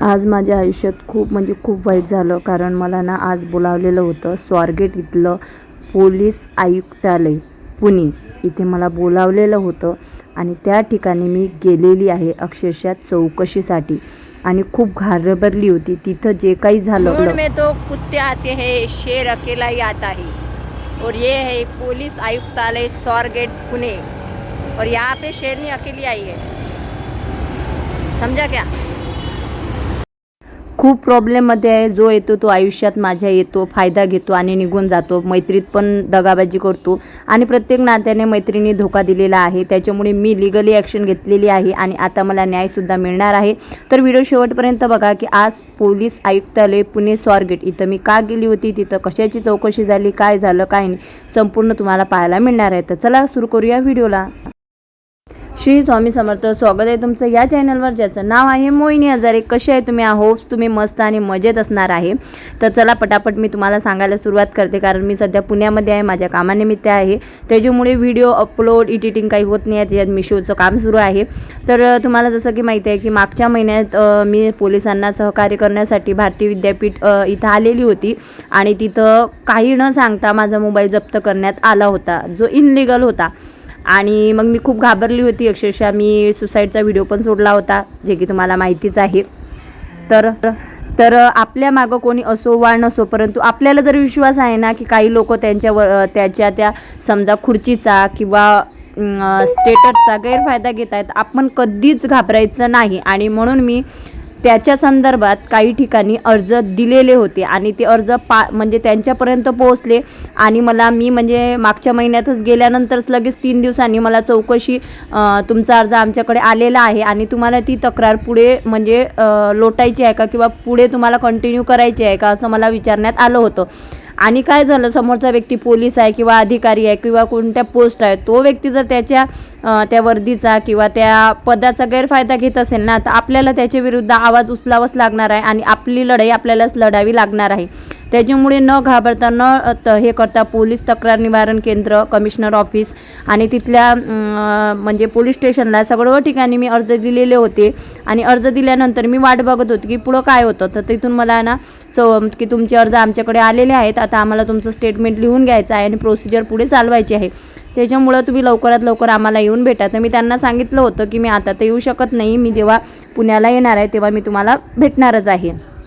आज माझ्या आयुष्यात खूप म्हणजे खूप वाईट झालं. कारण मला ना आज बोलावलेलं होतं स्वारगेट इथलं पोलीस आयुक्तालय पुणे. इथे मला बोलावलेलं होतं आणि त्या ठिकाणी मी गेलेली आहे अक्षरशः चौकशीसाठी. आणि खूप घाबरली होती. तिथं जे काही झालं में तो कुत्ते आते है शेर अकेला ही आता है और ये है पुलिस आयुक्तालय स्वारगेट पुणे. और यहाँ पे शेरनी अकेली आई है. समझा क्या? खूप प्रॉब्लेममध्ये आहे. जो येतो तो आयुष्यात माझ्या येतो फायदा घेतो आणि निघून जातो. मैत्रीत पण दगाबाजी करतो. आणि प्रत्येक नात्याने मैत्रिणी धोका दिलेला आहे. त्याच्यामुळे मी लिगली ॲक्शन घेतलेली आहे आणि आता मला न्यायसुद्धा मिळणार आहे. तर व्हिडिओ शेवटपर्यंत बघा की आज पोलीस आयुक्तालय पुणे स्वारगेट इथं मी का गेली होती? तिथं कशाची चौकशी झाली? काय झालं? काय नाही? संपूर्ण तुम्हाला पाहायला मिळणार आहे. तर चला सुरू करूया व्हिडिओला श्री स्वामी समर्थ स्वागत आहे तुमचं या चॅनलवर ज्याचं नाव आहे मोहिनी हजारे. कसे आहे तुम्ही? होप्स तुम्ही मस्त आणि मजेत असणार आहे. तर चला पटापट मी तुम्हाला सांगायला सुरुवात करते कारण मी सध्या पुण्यामध्ये आहे माझ्या कामानिमित्त आहे. त्याच्यामुळे व्हिडिओ अपलोड एडिटिंग काही होत नाही आहे त्याच्यात मिशोचं काम सुरू आहे. तर तुम्हाला जसं की माहिती आहे की मागच्या महिन्यात मी पोलिसांना सहकार्य करण्यासाठी भारतीय विद्यापीठ इथं आलेली होती. आणि तिथं काही न सांगता माझा मोबाईल जप्त करण्यात आला होता जो इनलिगल होता. आणि मग मी खूप घाबरली होती. अक्षरशः मी सुसाईडचा व्हिडिओ पण सोडला होता जे की तुम्हाला माहितीच आहे. तर तर आपल्या मागं कोणी असो वा नसो परंतु आपल्याला जर विश्वास आहे ना की काही लोक त्यांच्यावर त्याच्या त्या समजा खुर्चीचा किंवा स्टेटसचा गैरफायदा घेत आहेत आपण कधीच घाबरायचं नाही. आणि म्हणून मी त्याच्या संदर्भात काही ठिकाणी अर्ज दिलेले होते आणि ते अर्ज पा म्हणजे त्यांच्यापर्यंत पोहोचले. आणि मला मी म्हणजे मागच्या महिन्यातच गेल्यानंतरच लगेच तीन दिवसांनी मला चौकशी तुमचा अर्ज आमच्याकडे आलेला आहे. आणि तुम्हाला ती तक्रार पुढे म्हणजे लोटायची आहे का किंवा पुढे तुम्हाला कंटिन्यू करायची आहे का असं मला विचारण्यात आलं होतं. आणि काय झालं? समोरचा व्यक्ती पोलीस आहे किंवा अधिकारी आहे किंवा कोणत्या पोस्ट आहे तो व्यक्ती जर त्याच्या त्या वर्दीचा किंवा त्या पदाचा गैरफायदा घेत असेल ना तर आपल्याला त्याच्या विरुद्ध आवाज उचलावाच लागणार आहे आणि आपली लढाई आपल्यालाच लढावी लागणार आहे. त्याच्यामुळे न घाबरता न त- हे करता पोलीस तक्रार निवारण केंद्र कमिशनर ऑफिस आणि तिथल्या म्हणजे पोलीस स्टेशनला सगळं ठिकाणी मी अर्ज दिलेले होते. आणि अर्ज दिल्यानंतर मी वाट बघत होते की पुढं काय होतं. तर तिथून मला ना चौ की तुमचे अर्ज आमच्याकडे आलेले आहेत. आता आम्हाला तुमचं स्टेटमेंट लिहून घ्यायचं आहे आणि प्रोसिजर पुढे चालवायची आहे. त्याच्यामुळं तुम्ही लवकरात लवकर आम्हाला येऊन भेटा. तर मी त्यांना सांगितलं होतं की मी आता तर येऊ शकत नाही. मी जेव्हा पुण्याला येणार आहे तेव्हा मी तुम्हाला भेटणारच आहे.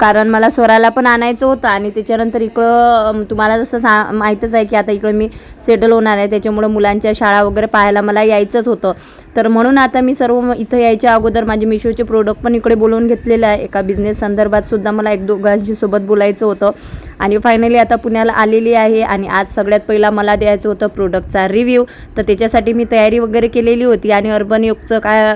कारण मला स्वराला पण आणायचं होतं आणि त्याच्यानंतर इकडं तुम्हाला जसं सा माहीतच आहे की आता इकडं मी सेटल होणार आहे. त्याच्यामुळं मुलांच्या शाळा वगैरे पाहायला मला यायचंच होतं. तर म्हणून आता मी सर्व इथं यायच्या अगोदर माझे मिशोचे प्रोडक्ट पण इकडे बोलवून घेतलेले आहे. एका बिझनेस संदर्भात सुद्धा मला एक दोघांशी सोबत बोलायचं होतं. आणि फायनली आता पुण्याला आलेली आहे आणि आज सगळ्यात पहिला मला द्यायचं होतं प्रोडक्टचा रिव्ह्यू तर त्याच्यासाठी मी तयारी वगैरे केलेली होती आणि अर्बन युगचं काय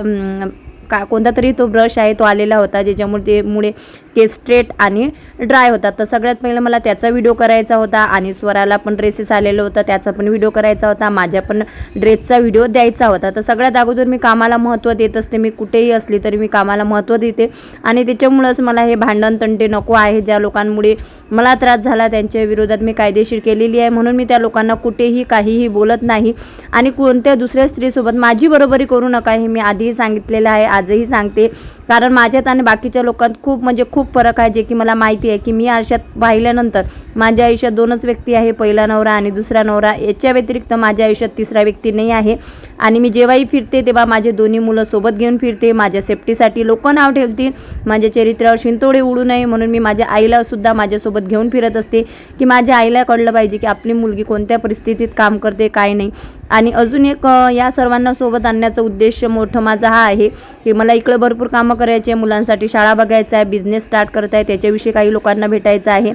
का कोणता तरी तो ब्रश आहे तो आलेला होता. ज्याच्यामुळे ते मुळे केस स्ट्रेट आणि ड्राय होतात. तर सगळ्यात पहिलं मला त्याचा व्हिडिओ करायचा होता आणि स्वराला पण ड्रेसेस आलेलं होतं. त्याचा पण व्हिडिओ करायचा होता. माझ्या पण ड्रेसचा व्हिडिओ द्यायचा होता. तर सगळ्यात अगोदर मी कामाला महत्त्व देत असते. मी कुठेही असली तरी मी कामाला महत्त्व देते. आणि त्याच्यामुळंच मला हे भांडण तंटे नको आहे. ज्या लोकांमुळे मला त्रास झाला त्यांच्या विरोधात मी कायदेशीर केलेली आहे. म्हणून मी त्या लोकांना कुठेही काहीही बोलत नाही. आणि कोणत्या दुसऱ्या स्त्रीसोबत माझी बरोबरी करू नका हे मी आधीही सांगितलेलं आहे. आजही सांगते. कारण माझ्यात आणि बाकीच्या लोकांत खूप म्हणजे खूप खूप फरक आहे जे की मला माहिती आहे की मी आयुष्यात पाहिल्यानंतर माझ्या आयुष्यात दोनच व्यक्ती आहे पहिला नवरा आणि दुसरा नवरा. याच्या व्यतिरिक्त माझ्या आयुष्यात तिसरा व्यक्ती नाही आहे. आणि मी जेव्हाही फिरते तेव्हा माझे दोन्ही मुलं सोबत घेऊन फिरते. माझ्या सेफ्टीसाठी लोक नाव ठेवतील. माझ्या चरित्रावर शिंतोडे उडू नये म्हणून मी माझ्या आईला सुद्धा माझ्यासोबत घेऊन फिरत असते. की माझ्या आईला कळलं पाहिजे की आपली मुलगी कोणत्या परिस्थितीत काम करते काय नाही. आणि अजून एक या सर्वांना सोबत आणण्याचा उद्देश मोठं माझा हा आहे की मला इकडं भरपूर कामं करायची आहे मुलांसाठी शाळा बघायचं आहे बिझनेस स्टार्ट करत आहे त्याच्याविषयी काही लोकांना भेटायचं आहे.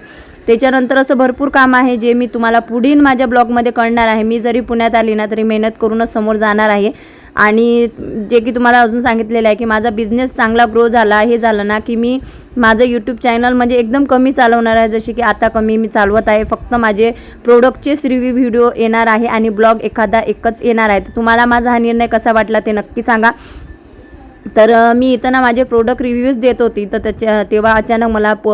त्याच्यानंतर असं भरपूर काम आहे जे मी तुम्हाला पुढील माझ्या ब्लॉगमध्ये कळणार आहे. मी जरी पुण्यात आली ना तरी मेहनत करूनच समोर जाणार आहे. आणि जे की तुम्हाला अजून सांगितलेलं आहे की माझा बिझनेस चांगला ग्रो झाला हे झालं ना की मी माझं यूट्यूब चॅनल म्हणजे एकदम कमी चालवणार आहे जसे की आता कमी मी चालवत आहे फक्त माझे प्रोडक्टचेच रिव्ह्यू व्हिडिओ येणार आहे आणि ब्लॉग एखादा एकच येणार आहे. तर तुम्हाला माझा हा निर्णय कसा वाटला ते नक्की सांगा. तर मी इथं ना माझे प्रोडक्ट रिव्ह्यूज देत होती. तर त्याच्या तेव्हा अचानक मला प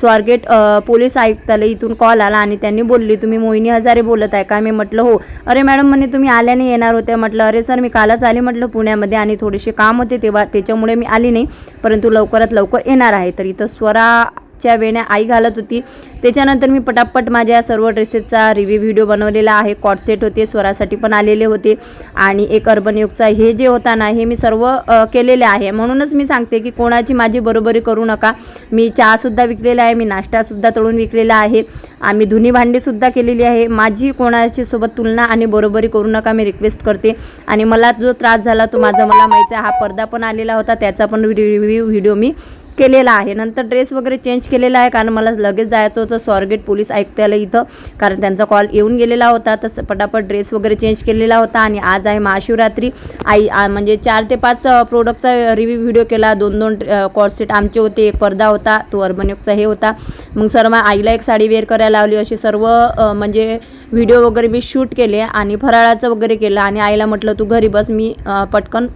स्वारगेट पोलीस आयुक्तालय इथून कॉल आला आणि त्यांनी बोलली तुम्ही मोहिनी हजारे बोलत आहे का? मी म्हटलं हो. अरे मॅडम म्हणे तुम्ही आल्याने येणार होत्या म्हटलं अरे सर मी कालच आले. म्हटलं पुण्यामध्ये आणि थोडेसे काम होते तेव्हा त्याच्यामुळे मी आली नाही परंतु लवकरात लवकर येणार आहे. तर इथं स्वरा च्या वेण्या आई घालत होती. त्याच्यानंतर मी पटापट माझ्या सर्व ड्रेसेसचा रिव्ह्यू व्हिडिओ बनवलेला आहे. कॉटसेट होते स्वरासाठी पण आलेले होते. आणि एक अर्बन युगचा हे जे होता ना हे मी सर्व केलेले आहे. म्हणूनच मी सांगते की कोणाची माझी बरोबरी करू नका. मी चहासुद्धा विकलेला आहे मी नाश्तासुद्धा तळून विकलेला आहे. आम्ही धुनी भांडीसुद्धा केलेली आहे. माझी कोणाची सोबत तुलना आणि बरोबरी करू नका मी रिक्वेस्ट करते. आणि मला जो त्रास झाला तो माझा मला माहिती आहे हा पडदा पण आलेला होता. त्याचा पण रिव्ह्यू व्हिडिओ मी केलेला आहे. नंतर ड्रेस वगैरे चेंज केलेला आहे कारण मला लगेच जायचं होतं. स्वारगेट पोलीस आयुक्तालय इथं. कारण त्यांचा कॉल येऊन गेलेला होता. तसं पटापट ड्रेस वगैरे चेंज केलेला होता. आणि आज आहे महाशिवरात्री. आई आ, म्हणजे चार ते पाच प्रोडक्टचा रिव्ह्यू व्हिडिओ केला. दोन दोन कॉर्सेट आमचे होते. एक पडदा होता. तो अर्बनयुगचा हे होता. मग सर्व आईला एक साडी वेअर करायला लावली. अशी सर्व म्हणजे व्हिडिओ वगैरे मी शूट केले. आणि फराळाचं वगैरे केलं. आणि आईला म्हटलं तू घरी बस. मी पटकन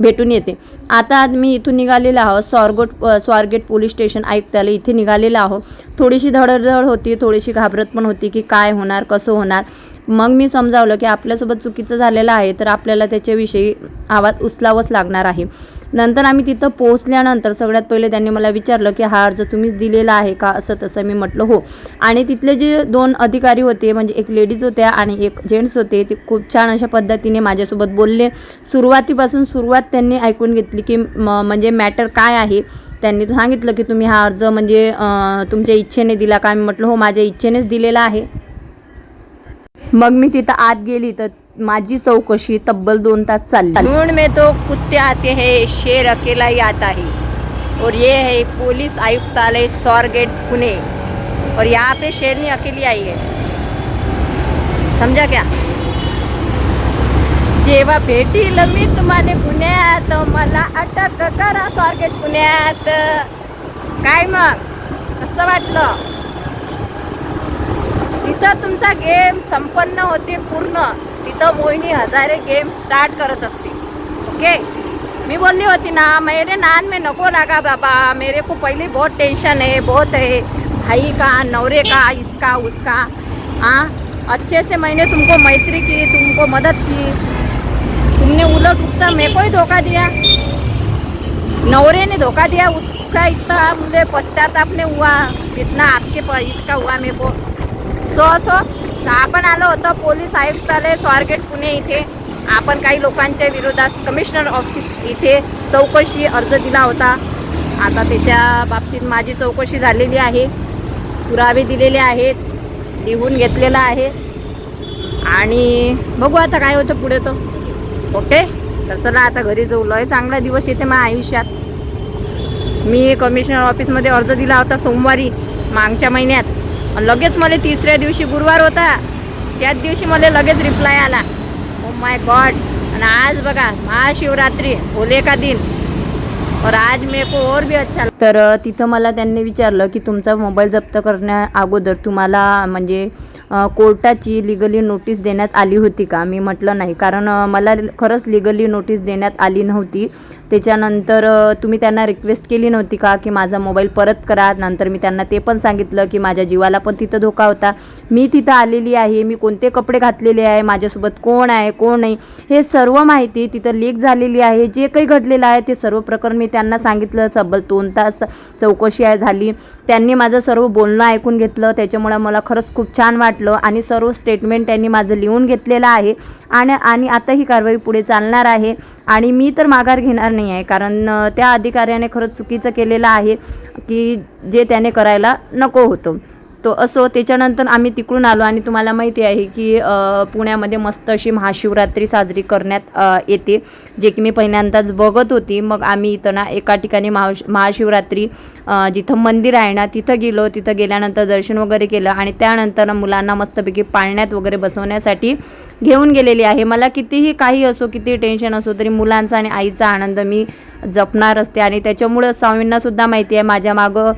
भेटून येते. आता आज मी इथून निघालेला आहोत. स्वारगोट स्वारगेट पोलीस स्टेशन आयुक्तालय इथे निघालेलं आहो थोडीशी धडधड होती थोडीशी घाबरत पण होती की काय होणार कसं होणार. मग मी समजावलं की आपल्यासोबत चुकीचं झालेलं आहे तर आपल्याला त्याच्याविषयी आवाज उचलावंच लागणार आहे. नंतर आम्ही तिथं पोहोचल्यानंतर सगळ्यात पहिले त्यांनी मला विचारलं की हा अर्ज तुम्हीच दिलेला आहे का? असं तसं मी म्हटलं हो. आणि तिथले जे दोन अधिकारी होते म्हणजे एक लेडीज होत्या आणि एक जेंट्स होते ते खूप छान अशा पद्धतीने माझ्यासोबत बोलले. सुरुवातीपासून सुरुवात त्यांनी ऐकून घेतली की म म्हणजे मॅटर काय आहे? त्यांनी सांगितलं की तुम्ही हा अर्ज म्हणजे तुमच्या इच्छेने दिला का? मी म्हटलं हो माझ्या इच्छेनेच दिलेला आहे. मग मी तिथं आत गेली तर माझी चौकशी तब्बल दोन तास चालली. कानून में तो कुत्ते आते हैं शेर अकेला ही आता है और ये है पुलिस आयुक्तालय सौरगेट पुणे. और यहाँ पे शेरनी अकेली आई है। समझा क्या? जेव्हा भेटील मी तुम्हाला पुण्यात मला अटक करा स्वारगेट पुण्यात. काय मग? असं वाटलं? जिथं तुमचा गेम संपन्न होते पूर्ण तिथं मोहिनी हजारे गेम स्टार्ट करत असते. ओके मी बोलली होती ना मेरे नान में नको लगा बाबा. मेरे को पहले बहुत टेंशन है बहुत है. भाई का नवरे का इसका उसका. हाँ? अच्छे से मैंने तुमको मैत्री की तुमको मदद की. तुमने उलट उठता मेरे को ही धोखा दिया. नवरे ने धोखा दिया. उसका इतना मुझे पश्चाताप ने हुआ जितना आपके इसका हुआ मेरे को. सो सो तर आपण आलो होतो पोलीस आयुक्तालय स्वारगेट पुणे इथे. आपण काही लोकांच्या विरोधात कमिशनर ऑफिस इथे चौकशी अर्ज दिला होता. आता त्याच्या बाबतीत माझी चौकशी झालेली आहे. पुरावे दिलेले आहेत. लिहून घेतलेलं आहे. आणि बघू आता काय होतं पुढे तो. ओके? तर चला आता घरी जाऊ. लय चांगला दिवस येते माझ्या आयुष्यात. मी कमिशनर ऑफिसमध्ये अर्ज दिला होता सोमवारी मागच्या महिन्यात. आणि लगेच मला तिसऱ्या दिवशी गुरुवार होता. त्याच दिवशी मला लगेच रिप्लाय आला. ओ माय गॉड आणि आज बघा महाशिवरात्री होले का दिन. और आज मेरे को और भी अच्छा तर तिथं मला त्यांनी विचारलं की तुमचा मोबाईल जप्त करण्या अगोदर तुम्हाला म्हणजे कोर्टाची लिगली नोटीस देण्यात आली होती का? मी म्हटलं नाही. कारण मला खरंच लिगली नोटीस देण्यात आली नव्हती. त्याच्यानंतर तुम्ही त्यांना रिक्वेस्ट केली नव्हती का की माझा मोबाईल परत करा? नंतर मी त्यांना ते पण सांगितलं की माझ्या जीवाला पण तिथं धोका होता. मी तिथं आलेली आहे. मी कोणते कपडे घातलेले आहे? माझ्यासोबत कोण आहे? कोण नाही? हे सर्व माहिती तिथं लीक झालेली आहे. जे काही घडलेलं आहे ते सर्व प्रकरण मी त्यांना सांगितलं. तब्बल दोन तास चौकशी आहे झाली. त्यांनी माझं सर्व बोलणं ऐकून घेतलं. त्याच्यामुळे मला खरंच खूप छान वाटलं आणि सर्व स्टेटमेंट त्यांनी माझं लिहून घेतलेलं आहे. आणि आणि आता ही कारवाई पुढे चालणार आहे. आणि मी तर माघार घेणार नाही आहे. कारण त्या अधिकाऱ्याने खरंच चुकीचं केलेलं आहे की जे त्याने करायला नको होतं. तो असो त्याच्यानंतर आम्ही तिकडून आलो आणि तुम्हाला माहिती आहे की पुण्यामध्ये मस्त अशी महाशिवरात्री साजरी करण्यात येते जे की मी पहिल्यांदाच बघत होती. मग आम्ही इथं ना एका ठिकाणी महाश महाशिवरात्री जिथं मंदिर आहे ना तिथं गेलो. तिथं गेल्यानंतर दर्शन वगैरे केलं आणि त्यानंतर मुलांना मस्तपैकी पाळण्यात वगैरे बसवण्यासाठी घेऊन गेलेली आहे. मला कितीही काही असो किती टेन्शन असो तरी मुलांचा आणि आईचा आनंद मी जपणार असते आणि त्याच्यामुळं स्वामींनासुद्धा माहिती आहे माझ्या मागं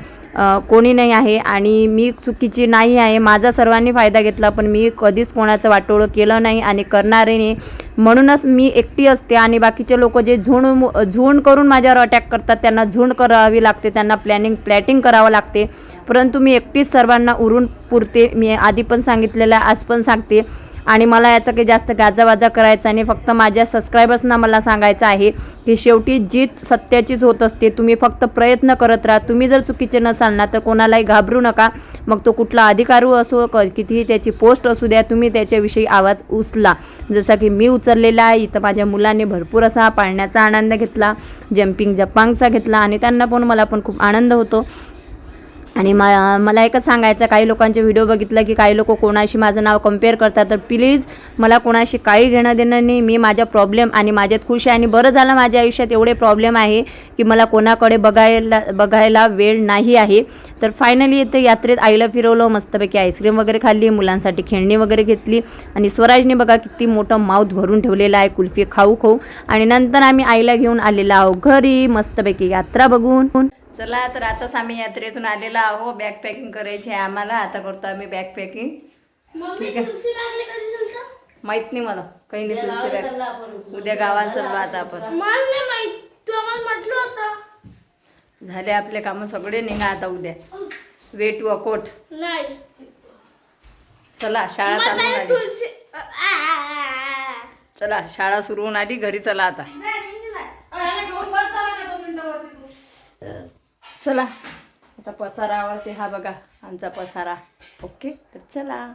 कोणी नाही आहे. आणि मी चुकीची नाही आहे. माझा सर्वांनी फायदा घेतला पण मी कधीच कोणाचं वाटोळं केलं नाही आणि करणारही नाही. म्हणूनच मी एकटी असते आणि बाकीचे लोक जे झुंड झुंड करून माझ्यावर अटॅक करतात त्यांना झुंड करावी लागते. त्यांना प्लॅनिंग प्लॅटिंग करावं लागते. परंतु मी एकटीच सर्वांना उरून पुरते. मी आधी पण सांगितलेलं आहे आज पण सांगते. आणि मला याचा काही जास्त गाजावाजा करायचा नाही. फक्त माझ्या सबस्क्रायबर्सना मला सांगायचं आहे की शेवटी जीत सत्याचीच होत असते. तुम्ही फक्त प्रयत्न करत राहा. तुम्ही जर चुकीचे नसाल ना तर कोणालाही घाबरू नका. मग तो कुठला अधिकारू असो क कितीही त्याची पोस्ट असू द्या तुम्ही त्याच्याविषयी आवाज उचला. जसा की मी उचललेला आहे इथं माझ्या मुलांनी भरपूर असा पाळण्याचा आनंद घेतला जम्पिंग जपांगचा घेतला आणि त्यांना पण मला पण खूप आनंद होतो. आणि मा मला एकच सांगायचं काही लोकांचे व्हिडिओ बघितलं की काही लोक कोणाशी माझं नाव कंपेअर करतात तर प्लीज मला कोणाशी काही घेणं देणं नाही. मी माझ्या प्रॉब्लेम आणि माझ्यात खुश आहे आणि बरं झालं माझ्या आयुष्यात एवढे प्रॉब्लेम आहे की मला कोणाकडे बघायला बघायला वेळ नाही आहे. तर फायनली इथे यात्रेत आईला फिरवलं मस्तपैकी आईस्क्रीम वगैरे खाल्ली मुलांसाठी खेळणी वगैरे घेतली आणि स्वराजने बघा किती मोठं माऊथ भरून ठेवलेलं आहे कुल्फी खाऊ खाऊ. आणि नंतर आम्ही आईला घेऊन आलेलो आहो घरी मस्तपैकी यात्रा बघून. चला तर आताच आम्ही यात्रेतून आलेलो आहो बॅग पॅकिंग करायची आहे आम्हाला. आता करतो आम्ही बॅग पॅकिंग ठीक आहे. माहीत नाही मला. काही नाही तुलसी बॅग. उद्या गावात चाललो आता आपण. म्हटलं होतं झाले आपले कामं सगळे निघा आता उद्या. Way to Akot. नाही. चला शाळा चालू आली. चला शाळा सुरू होऊन आली. घरी चला आता नाही, नाही, नाही. चला. आता पसारा आवडते हा बघा आमचा पसारा. ओके तर चला.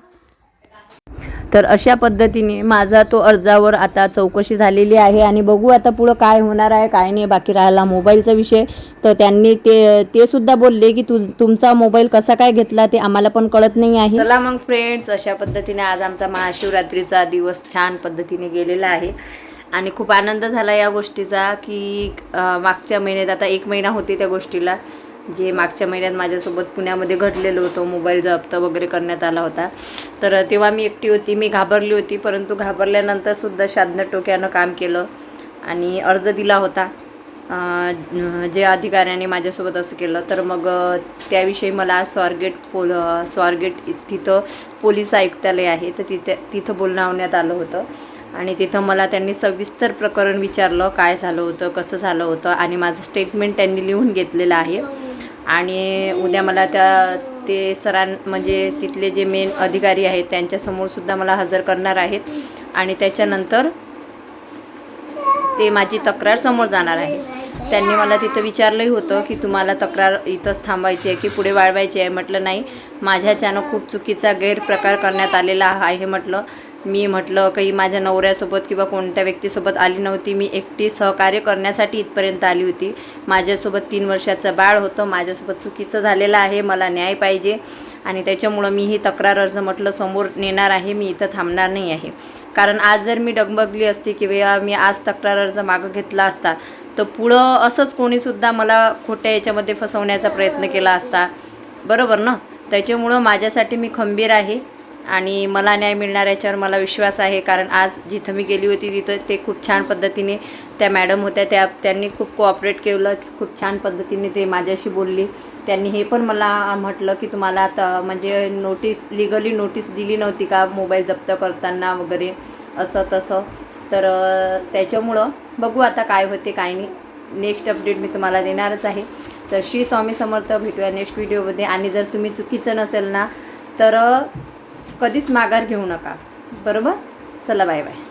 तर अशा पद्धतीने माझा तो अर्जावर आता चौकशी झालेली आहे आणि बघू आता पुढं काय होणार आहे काय नाही बाकी राहिला मोबाईलचा विषय. तर त्यांनी ते ते सुद्धा बोलले की तु तुमचा मोबाईल कसा काय घेतला ते आम्हाला पण कळत नाही आहे. चला मग फ्रेंड्स अशा पद्धतीने आज आमचा महाशिवरात्रीचा दिवस छान पद्धतीने गेलेला आहे. आणि खूप आनंद झाला या गोष्टीचा की मागच्या महिन्यात आता एक महिना होते त्या गोष्टीला जे मागच्या महिन्यात माझ्यासोबत पुण्यामध्ये घडलेलं होतं मोबाईल जप्त वगैरे करण्यात आला होता. तर तेव्हा मी एकटी होती मी घाबरली होती परंतु घाबरल्यानंतर सुद्धा टोक्यानं काम केलं आणि अर्ज दिला होता. जे अधिकाऱ्याने माझ्यासोबत असं केलं तर मग त्याविषयी मला आज स्वारगेट पोल स्वारगेट इ- तिथं पोलीस आयुक्तालय आहे तर तिथे तिथं बोलवण्यात आलं होतं. आणि तिथं मला त्यांनी सविस्तर प्रकरण विचारलं काय झालं होतं कसं झालं होतं आणि माझं स्टेटमेंट त्यांनी लिहून घेतलेलं आहे. आणि उद्या मला त्या ते सरां म्हणजे तिथले जे मेन अधिकारी आहेत त्यांच्यासमोर सुद्धा मला हजर करणार आहेत. आणि त्याच्यानंतर ते माझी तक्रार समोर जाणार आहे त्यांनी मला तिथं विचारलंही होतं की तुम्हाला तक्रार इथंच थांबायची आहे की पुढे वाढवायची आहे? म्हटलं नाही माझ्याच्यानं खूप चुकीचा गैरप्रकार करण्यात आलेला आहे म्हटलं. मी म्हटलं काही माझ्या नवऱ्यासोबत किंवा कोणत्या व्यक्तीसोबत आली नव्हती. मी एकटी सहकार्य करण्यासाठी इथपर्यंत आली होती. माझ्यासोबत तीन वर्षाचं बाळ होतं. माझ्यासोबत चुकीचं झालेलं आहे. मला न्याय पाहिजे. आणि त्याच्यामुळं मी ही तक्रार अर्ज म्हटलं समोर नेणार आहे. मी इथं थांबणार नाही आहे. कारण आज जर मी डगमगली असती किंवा मी आज तक्रार अर्ज मागं घेतला असता तर पुढं असंच कोणीसुद्धा मला खोट्या याच्यामध्ये फसवण्याचा प्रयत्न केला असता. बरोबर ना? त्याच्यामुळं माझ्यासाठी मी खंबीर आहे. आणि मला न्याय मिळणार याच्यावर मला विश्वास आहे कारण आज जिथं मी गेली होती तिथं ते खूप छान पद्धतीने त्या मॅडम होत्या त्या त्यांनी खूप कोऑपरेट केलं खूप छान पद्धतीने ते माझ्याशी बोलली. त्यांनी हे पण मला म्हटलं की तुम्हाला आता म्हणजे नोटीस लिगली नोटीस दिली नव्हती का मोबाईल जप्त करताना वगैरे असं तसं. तर त्याच्यामुळं बघू आता काय होते काय नाही. नेक्स्ट अपडेट मी तुम्हाला देणारच आहे. तर श्री स्वामी समर्थ भेटूया नेक्स्ट व्हिडिओमध्ये आणि जर तुम्ही चुकीचं नसेल ना तर कधीच माघार घेऊ नका. बरोबर? चला बाय बाय.